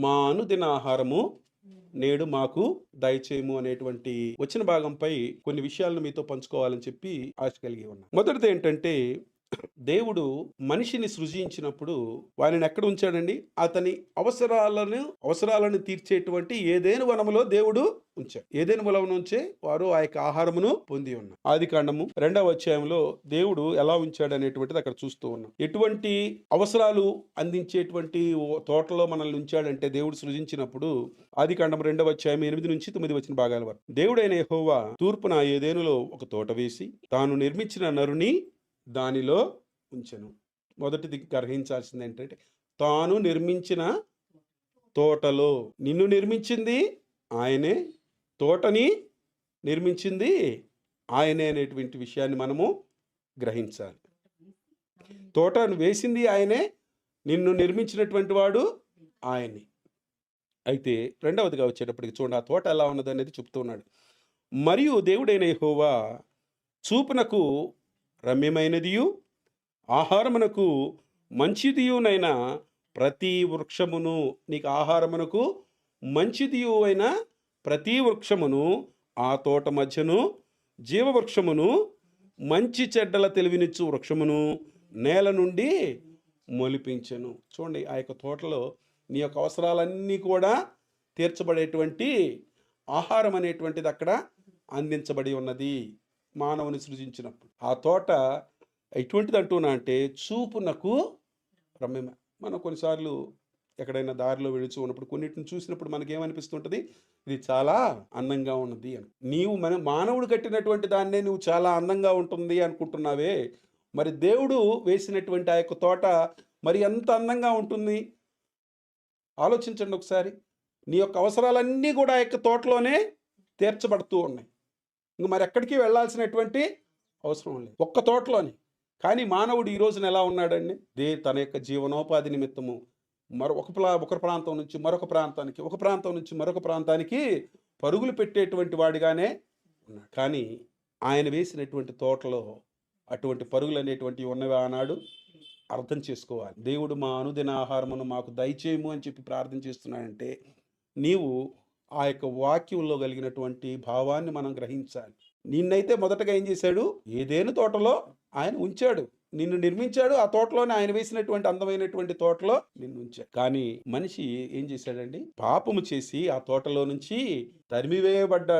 మా అనుదిన ఆహారము నేడు మాకు దయచేయము అనేటువంటి వచ్చిన భాగంపై కొన్ని విషయాలను మీతో పంచుకోవాలని చెప్పి ఆశ కలిగి ఉన్నా. మొదటిది ఏంటంటే దేవుడు మనిషిని సృజించినప్పుడు వారిని ఎక్కడ ఉంచాడండి? అతని అవసరాలను అవసరాలను తీర్చేటువంటి ఏదేను వనములో దేవుడు ఉంచాడు. ఏదేను వనం నుంచే వారు ఆ యొక్క ఆహారమును పొంది ఉన్నారు. ఆది కాండము రెండవ అధ్యాయంలో దేవుడు ఎలా ఉంచాడు అనేటువంటిది అక్కడ చూస్తూ ఉన్నాం. ఎటువంటి అవసరాలు అందించేటువంటి ఓ తోటలో మనల్ని ఉంచాడంటే దేవుడు సృజించినప్పుడు ఆది కాండం రెండవ అధ్యాయం ఎనిమిది నుంచి తొమ్మిది వచ్చిన భాగాల వరకు. దేవుడైన హోవా తూర్పున ఏదేనులో ఒక తోట వేసి తాను నిర్మించిన నరుని దానిలో ఉంచెను. మొదటిది గ్రహించాల్సింది ఏంటంటే తాను నిర్మించిన తోటలో నిన్ను నిర్మించింది ఆయనే తోటని నిర్మించింది ఆయనే అనేటువంటి విషయాన్ని మనము గ్రహించాలి. తోటను వేసింది ఆయనే నిన్ను నిర్మించినటువంటి వాడు ఆయనే. అయితే రెండవదిగా వచ్చేటప్పటికి చూడండి ఆ తోట ఎలా ఉన్నది అనేది చెప్తున్నాడు మరియు దేవుడైన హోవా చూపునకు రమ్యమైనదియు? ఆహారమునకు మంచిదియునైన ప్రతి వృక్షమును నీకు ఆహారమునకు మంచిదియు అయిన ప్రతి వృక్షమును ఆ తోట మధ్యను జీవవృక్షమును మంచి చెడ్డల తెలివినిచ్చు వృక్షమును నేల నుండి మొలిపించను. చూడండి ఆ యొక్క తోటలో నీ యొక్క అవసరాలన్నీ కూడా తీర్చబడేటువంటి ఆహారం అనేటువంటిది అక్కడ అందించబడి ఉన్నది. మానవుని సృజించినప్పుడు. ఆ తోట ఎటువంటిది అంటున్నా అంటే చూపునకు రమ్యమే. మనం కొన్నిసార్లు ఎక్కడైనా దారిలో వెళుచు ఉన్నప్పుడు కొన్నిటిని చూసినప్పుడు మనకేమనిపిస్తుంటుంది? ఇది చాలా అందంగా ఉన్నది అని. నీవు మన మానవుడు కట్టినటువంటి దాన్నే నువ్వు చాలా అందంగా ఉంటుంది అనుకుంటున్నావే. మరి దేవుడు వేసినటువంటి ఆ యొక్క తోట మరి ఎంత అందంగా ఉంటుంది? ఆలోచించండి ఒకసారి. నీ యొక్క అవసరాలన్నీ కూడా ఆ యొక్క తోటలోనే తీర్చబడుతూ ఉన్నాయి. ఇంక మరి ఎక్కడికి వెళ్ళాల్సినటువంటి అవసరం లేదు. ఒక్క తోటలోని. కానీ మానవుడు ఈ రోజున ఎలా ఉన్నాడండి? దే తన యొక్క జీవనోపాధి నిమిత్తము మరో ఒక ప్రా ఒక ప్రాంతం నుంచి మరొక ప్రాంతానికి ఒక ప్రాంతం నుంచి మరొక ప్రాంతానికి పరుగులు పెట్టేటువంటి వాడిగానే ఉన్నాడు. కానీ ఆయన వేసినటువంటి తోటలో అటువంటి పరుగులు అనేటువంటివి ఉన్నవి ఆనాడు అర్థం చేసుకోవాలి. దేవుడు మా అనుదిన ఆహారమును మాకు దయచేయము అని చెప్పి ప్రార్థన చేస్తున్నాడంటే నీవు ఆ యొక్క వాక్యంలో కలిగినటువంటి భావాన్ని మనం గ్రహించాలి. నిన్నైతే మొదటగా ఏం చేశాడు? ఏదేను తోటలో ఆయన ఉంచాడు. నిన్ను నిర్మించాడు. ఆ తోటలోనే ఆయన వేసినటువంటి అందమైనటువంటి తోటలో నిన్ను ఉంచాడు. కానీ మనిషి ఏం చేశాడండి? పాపము చేసి ఆ తోటలో నుంచి తరిమివేయబడ్డాడు.